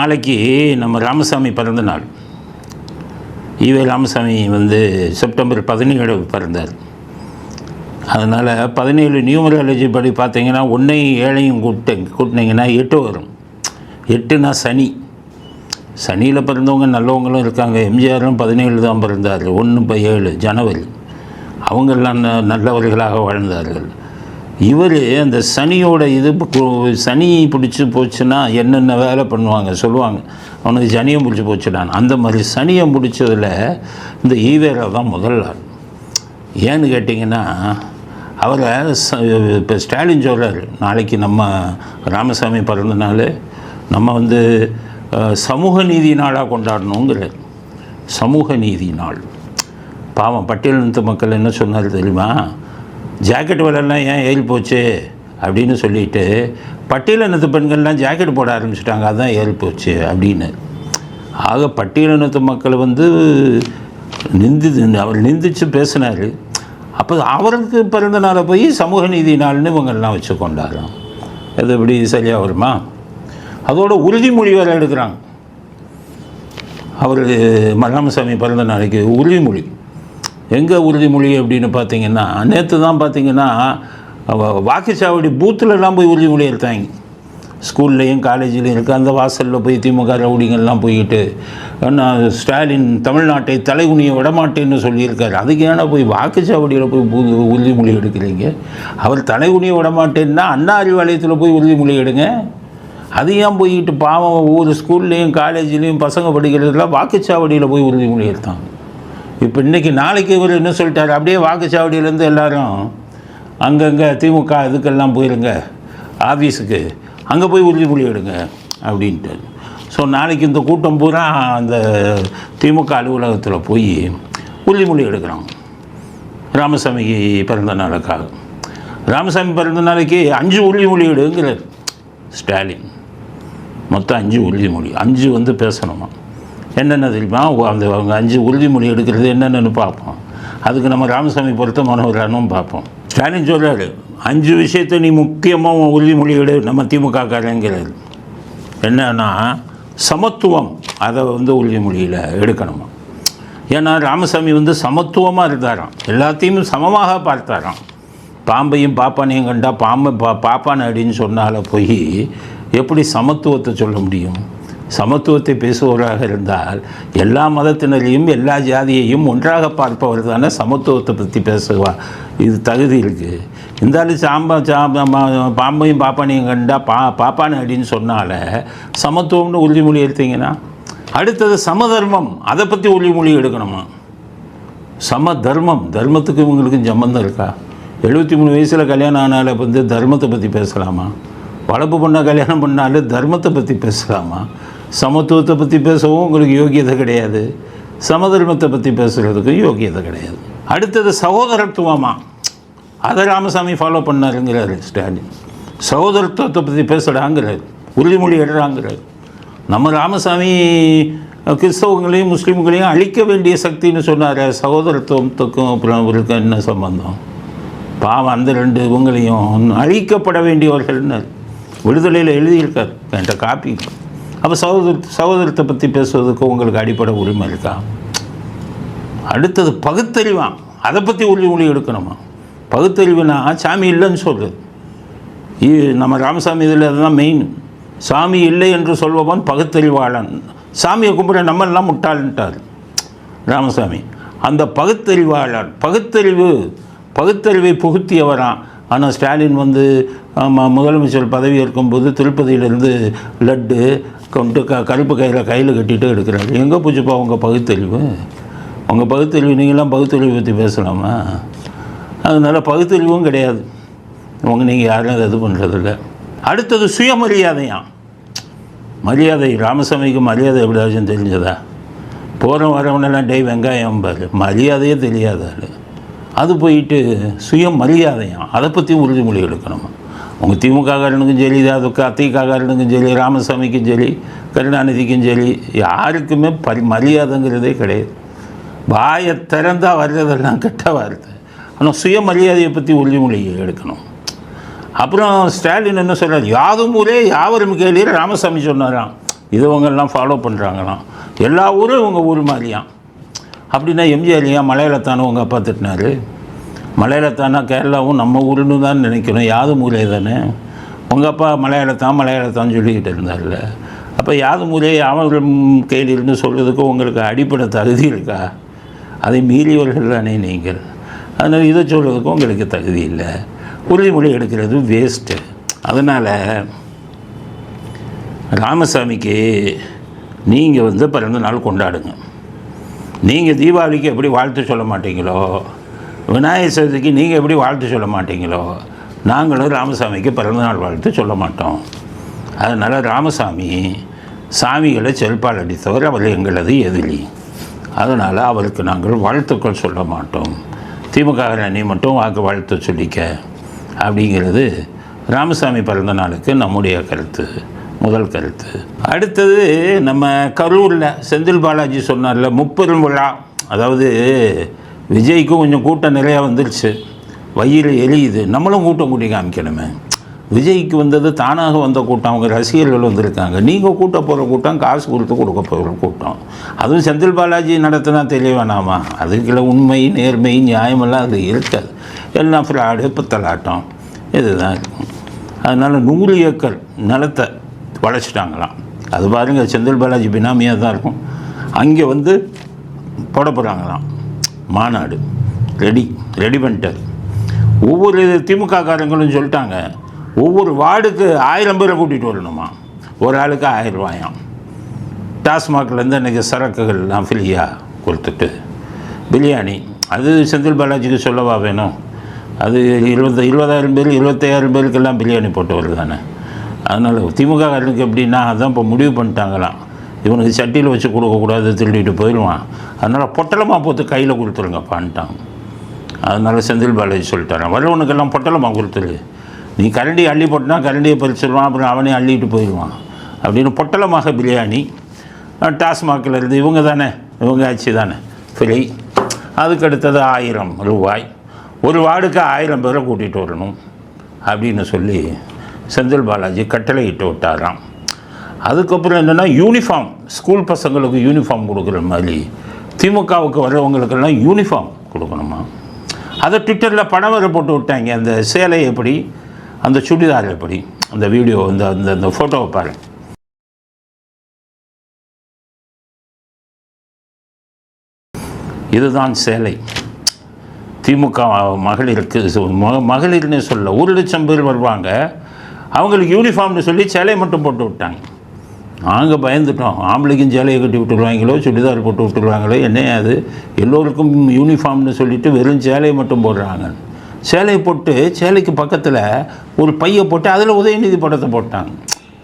நாளைக்கு நம்ம ராமசாமி பிறந்த நாள். ஈவே ராமசாமி வந்து செப்டம்பர் பதினேழு பிறந்தார். அதனால் பதினேழு நியூமராலஜி படி பார்த்தீங்கன்னா ஒன்றையும் ஏழையும் கூட்ட கூட்டினீங்கன்னா எட்டு வரும். எட்டுனா சனி. சனியில் பிறந்தவங்க நல்லவங்களும் இருக்காங்க. எம்ஜிஆரும் பதினேழு தான் பிறந்தார். ஒன்று இப்போ ஏழு ஜனவரி. அவங்கெல்லாம் ந- நல்லவர்களாக வாழ்ந்தார்கள். இவர் அந்த சனியோட இது சனி பிடிச்சி போச்சுன்னா என்னென்ன வேலை பண்ணுவாங்க சொல்லுவாங்க. அவனுக்கு சனியம் பிடிச்சி போச்சுடான் அந்த மாதிரி சனியை பிடிச்சதில் இந்த ஈவேரா தான் முதல் ஆள். ஏன்னு கேட்டிங்கன்னா அவரை ச- இப்போ ஸ்டாலின் சொல்கிறார் நாளைக்கு நம்ம ராமசாமி பிறந்த நாள் நம்ம வந்து சமூக நீதி நாளாக கொண்டாடணுங்கிறார். சமூக நீதி நாள். பாவம் பட்டியலினத்து மக்கள் என்ன சொன்னார் தெரியுமா? ஜாக்கெட் விலைலாம் ஏன் ஏறி போச்சு அப்படின்னு சொல்லிட்டு பட்டியலினத்து பெண்கள்லாம் ஜாக்கெட் போட ஆரம்பிச்சிட்டாங்க. அதுதான் ஏறி போச்சு அப்படின்னு. ஆக பட்டியலினத்து மக்கள் வந்து நிந்தி அவர் நிந்திச்சு பேசினார். அப்போ அவருக்கு பிறந்த நாளை போய் சமூக நீதி நாள்னு இவங்கெல்லாம் வச்சு கொண்டாடுறோம் அது எப்படி சரியாக வருமா? அதோட உறுதிமொழி வேறு எடுக்கிறாங்க. அவர் மராமசாமி பிறந்த நாளைக்கு உறுதிமொழி எங்கே உறுதிமொழி அப்படின்னு பார்த்தீங்கன்னா நேற்று தான் பார்த்தீங்கன்னா வாக்குச்சாவடி பூத்துலலாம் போய் உறுதிமொழி எடுத்தாங்க. ஸ்கூல்லையும் காலேஜ்லேயும் இருக்குது அந்த வாசலில் போய் திமுக ரவுடிங்கள்லாம் போய்கிட்டு நான் ஸ்டாலின் தமிழ்நாட்டை தலைகுனிய விடமாட்டேன்னு சொல்லியிருக்காரு. அதுக்கு ஏன்னா போய் வாக்குச்சாவடியில் போய் பூ- உறுதிமொழி எடுக்கிறீங்க? அவர் தலைகுனிய விடமாட்டேன்னா அண்ணா அறிவாலயத்தில் போய் உறுதிமொழி எடுங்க. அது ஏன் போய்கிட்டு பாவம் ஒவ்வொரு ஸ்கூல்லையும் காலேஜ்லேயும் பசங்க படிக்கிறதுலாம் வாக்குச்சாவடியில் போய் உறுதிமொழி எடுத்தாங்க இப்போ இன்றைக்கி நாளைக்கு இவர் என்ன சொல்லிட்டார்? அப்படியே வாக்குச்சாவடியிலேருந்து எல்லாரும் அங்கங்கே திமுக இதுக்கெல்லாம் போயிருங்க. ஆஃபீஸுக்கு அங்கே போய் உறுதிமொழி எடுங்க அப்படின்ட்டு ஸோ நாளைக்கு இந்த கூட்டம் பூரா அந்த திமுக அலுவலகத்தில் போய் உறுதிமொழி எடுக்கிறாங்க. ராமசாமிக்கு பிறந்த நாளுக்காக. ராமசாமி பிறந்த நாளைக்கு அஞ்சு உறுதிமொழி எடுங்கிறார். ஸ்டாலின். மொத்தம் அஞ்சு உறுதிமொழி அஞ்சு வந்து பேசணுமா? என்னென்ன தெரியுமா? அந்த அவங்க அஞ்சு உறுதிமொழி எடுக்கிறது என்னென்னு பார்ப்போம். அதுக்கு நம்ம ராமசாமி பொருத்தமானவரானும் பார்ப்போம். ஸ்டாலின் சொல்கிறாரு அஞ்சு விஷயத்தை நீ முக்கியமாக உறுதிமொழி எடு நம்ம திமுக காரங்கிறாரு என்னன்னா சமத்துவம் அதை வந்து உறுதிமொழியில் எடுக்கணுமா? ஏன்னா ராமசாமி வந்து சமத்துவமாக இருந்தாராம். எல்லாத்தையும் சமமாக பார்த்தாராம். பாம்பையும் பாப்பானையும் கண்டா பாம்பை பா பாப்பானை அப்படின்னு சொன்னால போய் எப்படி சமத்துவத்தை சொல்ல முடியும்? சமத்துவத்தை பேசுபவராக இருந்தால் எல்லா மதத்தினரையும் எல்லா ஜாதியையும் ஒன்றாக பார்ப்பவர் தானே சமத்துவத்தை பற்றி பேசுவார். இது தகுதி இருக்குது இருந்தாலும் சாம்பா சாம்பா பாம்பையும் பாப்பானையும் கண்டா பா பாப்பானு அப்படின்னு சொன்னால சமத்துவம்னு உறுதிமொழி எடுத்தீங்கன்னா அடுத்தது சமதர்மம். அதை பற்றி உறுதிமொழி எடுக்கணுமா? சம தர்மம் தர்மத்துக்கு இவங்களுக்கும் சம்மந்தம் இருக்கா? எழுபத்தி மூணு வயசில் கல்யாணம் ஆனால வந்து தர்மத்தை பற்றி பேசலாமா? வளர்ப்பு பண்ண கல்யாணம் பண்ணாலே தர்மத்தை பற்றி பேசலாமா? சமத்துவத்தை பற்றி பேசவும் உங்களுக்கு யோகியதை கிடையாது. சமதர்மத்தை பற்றி பேசுகிறதுக்கும் யோகியதை கிடையாது. அடுத்தது சகோதரத்துவமா? அதை ராமசாமி ஃபாலோ பண்ணாருங்கிறாரு ஸ்டாலின். சகோதரத்துவத்தை பற்றி பேசுகிறாங்கிறார் உறுதிமொழி எடுறாங்கிறார் நம்ம ராமசாமி கிறிஸ்தவங்களையும் முஸ்லீம்களையும் அழிக்க வேண்டிய சக்தின்னு சொன்னார் சகோதரத்துவத்துக்கும் அப்புறம் அவருக்கு என்ன சம்பந்தம்? பாவம் அந்த ரெண்டு இவங்களையும் அழிக்கப்பட வேண்டியவர்கள்னு விடுதலையில் எழுதியிருக்கார். என்கிட்ட காப்பி அப்போ சகோதர சகோதரத்தை பற்றி பேசுவதற்கு உங்களுக்கு அடிப்படை உரிமை இருக்கா? அடுத்தது பகுத்தறிவான் அதை பற்றி உறுதிமொழி எடுக்கணுமா? பகுத்தறிவுனா சாமி இல்லைன்னு சொல்லு. இ- நம்ம ராமசாமி இதில் அதுதான் மெயின் சாமி இல்லை என்று சொல்பவன் பகுத்தறிவாளன். சாமியை கும்பிட நம்ம எல்லாம் ராமசாமி. அந்த பகுத்தறிவாளர் பகுத்தறிவு பகுத்தறிவை புகுத்தியவரான் ஆனால் ஸ்டாலின் வந்து ஆமாம் முதலமைச்சர் பதவி ஏற்கும்போது திருப்பதியிலேருந்து லட்டு கொண்டு க கருப்பு கையில் கையில் கட்டிகிட்டு எடுக்கிறாரு எங்கே போச்சுப்பா உங்கள் பகுத்தறிவு? உங்கள் பகுத்தறிவு நீங்களாம் பகுத்தறிவு பற்றி பேசலாமா? அதனால் பகுத்தறிவும் கிடையாது. உங்கள் நீங்கள் யாரும் அதை இது பண்ணுறதில்ல அடுத்தது சுயமரியாதையாம் மரியாதை ராமசாமிக்கு மரியாதை எப்படியாச்சும் தெரிஞ்சதா? போகிற வரவனெல்லாம் டே வெங்காயம் பாரு. மரியாதையே தெரியாத அது போயிட்டு சுய மரியாதையாம் அதை பற்றியும் உறுதிமொழி எடுக்கணுமா? உங்கள் திமுககாரனுக்கும் சரி அதுக்கு அதிகாரனுக்கும் சரி ராமசாமிக்கும் சரி கருணாநிதிக்கும் சரி யாருக்குமே பரி மரியாதைங்கிறதே கிடையாது. வாயை திறந்தா வர்றதெல்லாம் கெட்ட வார்த்தை. ஆனால் சுயமரியாதையை பற்றி உறுதிமொழியை எடுக்கணும். அப்புறம் ஸ்டாலின் என்ன சொல்கிறார் யாதும் ஊரே யாவரும் கேளீர் ராமசாமி சொன்னாராம். இது இவங்கெல்லாம் ஃபாலோ பண்ணுறாங்களாம் எல்லா ஊரும் இவங்க ஊர் மாதிரியாம். அப்படின்னா எம்ஜிஆர் ஏன் மலையாளத்தானு உங்கள் அப்பா திட்டினாரு? மலையாளத்தானா கேரளாவும் நம்ம ஊருன்னு தான் நினைக்கணும் யாது ஊரே தானே? உங்கள் அப்பா மலையாளத்தான் மலையாளத்தான் சொல்லிக்கிட்டு இருந்தார்ல. அப்போ யாது மூலையை அவர்கள் கையிலிருந்து சொல்கிறதுக்கு உங்களுக்கு அடிப்படை தகுதி இருக்கா? அதை மீறியவர்கள் தானே நீங்கள். அதனால் இதை சொல்கிறதுக்கும் உங்களுக்கு தகுதி இல்லை. உறுதிமொழி எடுக்கிறது வேஸ்ட்டு அதனால் ராமசாமிக்கு நீங்கள் வந்து பிறந்த நாள் கொண்டாடுங்க. நீங்கள் தீபாவளிக்கு எப்படி வாழ்த்து சொல்ல மாட்டீங்களோ விநாயகர் சதுர்த்திக்கு நீங்கள் எப்படி வாழ்த்து சொல்ல மாட்டீங்களோ நாங்களும் ராமசாமிக்கு பிறந்தநாள் வாழ்த்து சொல்ல மாட்டோம். அதனால் ராமசாமி சாமிகளை செல்பால் அடித்தவர் அவர் எங்களது எதிரி. அதனால் அவருக்கு நாங்கள் வாழ்த்துக்கள் சொல்ல மாட்டோம். திமுக அணி மட்டும் வாக்கு வாழ்த்து சொல்லிக்க. அப்படிங்கிறது ராமசாமி பிறந்த நாளுக்கு நம்முடைய கருத்து முதல் கருத்து. அடுத்தது நம்ம கரூரில் செந்தில் பாலாஜி சொன்னார்ல முப்பெரும் விழா. அதாவது விஜய்க்கும் கொஞ்சம் கூட்டம் நிறையா வந்துருச்சு. வயிறு எரியுது. நம்மளும் கூட்டம் கூட்டி காமிக்கணுமே. விஜய்க்கு வந்தது தானாக வந்த கூட்டம். அவங்க ரசிகர்கள் வந்திருக்காங்க. நீங்கள் கூட்ட போகிற கூட்டம் காசு கொடுத்து கொடுக்க போகிற கூட்டம். அதுவும் செந்தில் பாலாஜி நடத்தினா தெரிய வேணாமா அதுக்குள்ள உண்மை நேர்மை நியாயமெல்லாம் அது இருக்காது. எல்லாம் ஃப்ராடு பித்தலாட்டம். இதுதான். இருக்கும் அதனால் நூறு ஏக்கர் நிலத்தை வளைச்சிட்டாங்களாம் அது பாருங்கள் செந்தில் பாலாஜி பினாமியாக தான் இருக்கும். அங்கே வந்து போட போகிறாங்களாம் மாநாடு. ரெடி ரெடி பண்ணிட்டார். ஒவ்வொரு திமுக காரங்களும் சொல்லிட்டாங்க ஒவ்வொரு வார்டுக்கு ஆயிரம் பேரை கூட்டிகிட்டு வரணுமா? ஒரு ஆளுக்கு ஆயிரம் ரூபாயாம் டாஸ்மாக்லேருந்து அன்றைக்கி சரக்குகள்லாம் ஃப்ரீயாக கொடுத்துட்டு பிரியாணி அது செந்தில் பாலாஜிக்கு சொல்லவா வேணும்? அது இருபது இருபதாயிரம் பேர் இருபத்தையாயிரம் பேருக்கெல்லாம் பிரியாணி போட்டு வருது தானே? அதனால் திமுக காரனுக்கு எப்படின்னா அதான் இப்போ முடிவு பண்ணிட்டாங்களாம். இவனுக்கு சட்டியில் வச்சு கொடுக்கக்கூடாது திருடிட்டு போயிடுவான். அதனால் பொட்டலமாக போட்டு கையில் கொடுத்துருங்கப்பான்ட்டான் அதனால் செந்தில் பாலாஜி சொல்லிட்டாரான் வரவனுக்கெல்லாம் பொட்டலமாக கொடுத்துரு. நீ கரண்டி அள்ளி போட்டினா கரண்டியை பறிச்சிடுவான் அப்புறம் அவனே அள்ளிட்டு போயிடுவான். அப்படின்னு பொட்டலமாக பிரியாணி டாஸ்மாகில் இருந்து இவங்க தானே இவங்க ஆட்சி தானே. ஃப்ரீ அதுக்கு அடுத்தது ஆயிரம் ரூபாய். ஒரு வார்டுக்கு ஆயிரம் பேரை கூட்டிகிட்டு வரணும் அப்படின்னு சொல்லி செந்தில் பாலாஜி கட்டளை இட்டு விட்டாராம். அதுக்கப்புறம் என்னென்னா யூனிஃபார்ம் ஸ்கூல் பசங்களுக்கு யூனிஃபார்ம் கொடுக்குற மாதிரி. திமுகவுக்கு வர்றவங்களுக்கெல்லாம் யூனிஃபார்ம் கொடுக்கணுமா? அதை ட்விட்டரில் படம் வர போட்டு விட்டாங்க. அந்த சேலை எப்படி? அந்த சுடிதார் எப்படி? அந்த வீடியோ அந்த அந்த அந்த ஃபோட்டோவை பாருங்க இதுதான் சேலை. திமுக மகளிருக்கு ம- மகளிர்னு சொல்ல ஒரு லட்சம் பேர் வருவாங்க. அவங்களுக்கு யூனிஃபார்ம்னு சொல்லி சேலையை மட்டும் போட்டு விட்டாங்க. நாங்கள் பயந்துட்டோம். ஆம்பளைக்கும் சேலையை கட்டி விட்டுருவாங்களோ சுடிதார் போட்டு விட்டுருவாங்களோ என்ன அது? எல்லோருக்கும் யூனிஃபார்ம்னு சொல்லிட்டு வெறும் சேலையை மட்டும் போடுறாங்க. சேலையை போட்டு சேலைக்கு பக்கத்தில் ஒரு பையை போட்டு அதில் உதயநிதி படத்தை போட்டாங்க.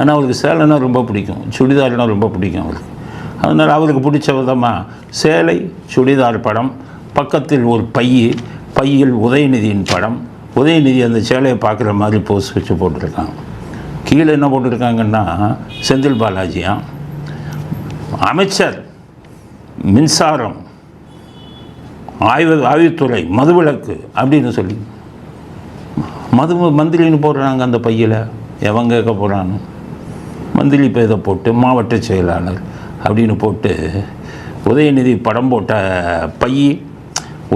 ஏன்னா அவருக்கு சேலைன்னா ரொம்ப பிடிக்கும். சுடிதார்னா ரொம்ப பிடிக்கும் அவருக்கு அதனால் அவருக்கு பிடிச்ச விதமாக சேலை சுடிதார் படம் பக்கத்தில் ஒரு பை பையில் உதயநிதியின் படம். உதயநிதி அந்த சேலையை பார்க்குற மாதிரி போஸ் வச்சு போட்டிருக்காங்க. கீழே என்ன போட்டிருக்காங்கன்னா செந்தில் பாலாஜியா. அமைச்சர் மின்சாரம் ஆய்வு ஆய்வுத்துறை மதுவிலக்கு அப்படின்னு சொல்லி. மது மந்திரின்னு போடுறாங்க அந்த பையில். எவன் கேட்க போகிறான்னு மந்திரி பேதை போட்டு மாவட்ட செயலாளர் அப்படின்னு போட்டு உதயநிதி படம் போட்ட பை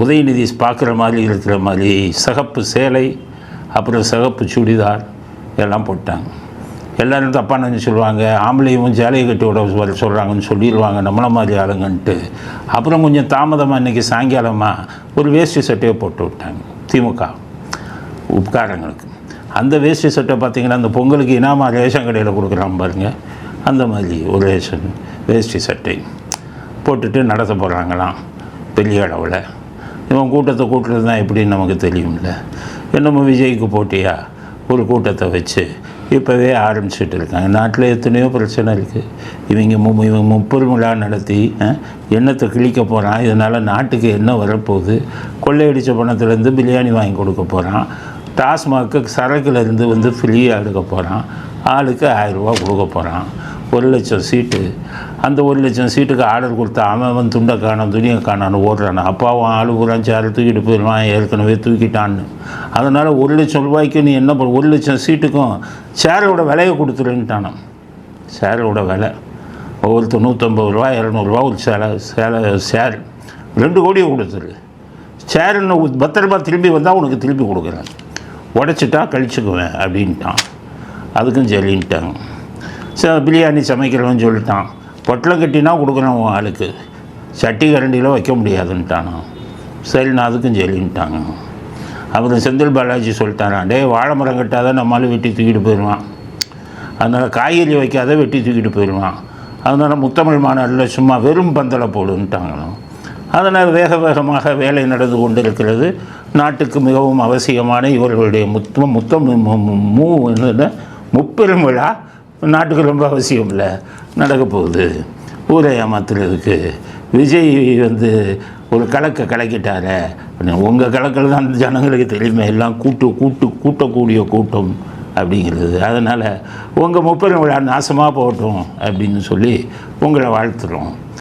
உதயநிதி பார்க்குற மாதிரி இருக்கிற மாதிரி சிகப்பு சேலை அப்புறம் சிகப்பு சுடிதார் எல்லாம் போட்டாங்க. எல்லாரும் தப்பாக நினச்சி சொல்லுவாங்க. ஆம்பளையும் சேலையை கட்டி விட வர சொல்கிறாங்கன்னு சொல்லிடுவாங்க. நம்மளை மாதிரி ஆளுங்கன்ட்டு. அப்புறம் கொஞ்சம் தாமதமாக இன்றைக்கி சாயங்காலமாக ஒரு வேஷ்டி சட்டையை போட்டு விட்டாங்க திமுக உட்காரங்களுக்கு. அந்த வேஷ்டி சட்டை பார்த்திங்கன்னா அந்த பொங்கலுக்கு இனாமா ரேஷன் கடையில் கொடுக்குறான் பாருங்கள் அந்த மாதிரி ஒரு ரேஷன் வேஷ்டி சட்டை போட்டுட்டு நடத்த போகிறாங்களாம் பெரிய அளவில். இவன் கூட்டத்தை கூட்டுறது தான் எப்படின்னு நமக்கு தெரியும்ல. என்னமோ விஜய்க்கு போட்டியா? ஒரு கூட்டத்தை வச்சு இப்போவே ஆரம்பிச்சிட்டு இருக்காங்க நாட்டில் எத்தனையோ பிரச்சனை இருக்குது இவங்க மு இவங்க முப்பது விழா நடத்தி எண்ணத்தை கிழிக்க போகிறான் இதனால் நாட்டுக்கு என்ன வரப்போகுது? கொள்ளையடித்த பணத்துலேருந்து பிரியாணி வாங்கி கொடுக்க போகிறான் டாஸ்மாக்கு சரக்குலேருந்து வந்து ஃப்ரீயாக எடுக்க போகிறான் ஆளுக்கு ஆயிரரூபா கொடுக்க போகிறான் ஒரு லட்சம் சீட்டு. அந்த ஒரு லட்சம் சீட்டுக்கு ஆர்டர் கொடுத்தா அவன் அவன் துண்டை காணும் துணியை காணான்னு ஓடுறானா. அப்பாவும் ஆளு பூரா சேரை தூக்கிட்டு போயிடுவான் ஏற்கனவே தூக்கிட்டான்னு. அதனால் ஒரு லட்சம் ரூபாய்க்கு நீ என்ன பண்ண ஒரு லட்சம் சீட்டுக்கும் சேரோட விலையை கொடுத்துருன்ட்டானான் சேரோட விலை. ஒவ்வொருத்தர் நூற்றம்பது ரூபா இரநூறுவா ஒரு சேலை சேலை சேர் ரெண்டு கோடியை கொடுத்துரு. சேருன்னு பத்திரமா திரும்பி வந்தால் உனக்கு திரும்பி கொடுக்குறேன். உடச்சிட்டா கழிச்சுக்குவேன் அப்படின்ட்டான். அதுக்கும் சரின்ட்டாங்க ச பிரியாணி சமைக்கிறோன்னு சொல்லிட்டான் பொட்டலம் கட்டினா கொடுக்குறேன் உன் ஆளுக்கு சட்டி கரண்டியில் வைக்க முடியாதுன்ட்டானா சரி நான் அதுக்கும் சரின்ட்டாங்க அப்புறம் செந்தில் பாலாஜி சொல்லிட்டாரான் டே வாழை மரம் கட்டாதான் நம்மளால் வெட்டி தூக்கிட்டு போயிடுவான் அதனால் காய்கறி வைக்காத வெட்டி தூக்கிட்டு போயிடுவான் அதனால் முத்தமிழ் மாநாட்டில் சும்மா வெறும் பந்தலை போடுன்ட்டாங்களாம் அதனால் வேக வேகமாக வேலை நடந்து கொண்டிருக்கிறது நாட்டுக்கு மிகவும் அவசியமான இவர்களுடைய முத்தம் முத்தம் மு- மூ முப்பெரும் விழா நாட்டுக்கு ரொம்ப அவசியம் இல்லை நடக்க போகுது. ஊரை ஏமாத்துறதுக்கு விஜய் வந்து ஒரு கலக்க கலக்கிட்டாரே. உங்கள் கலக்கல் தான் அந்த ஜனங்களுக்கு தெரியுமே. எல்லாம் கூட்டு கூட்டு கூட்டக்கூடிய கூட்டம் அப்படிங்கிறது. அதனால் உங்கள் முப்பெரும் விழா நாசமாக போகட்டும் அப்படின்னு சொல்லி உங்களை வாழ்த்துறோம்.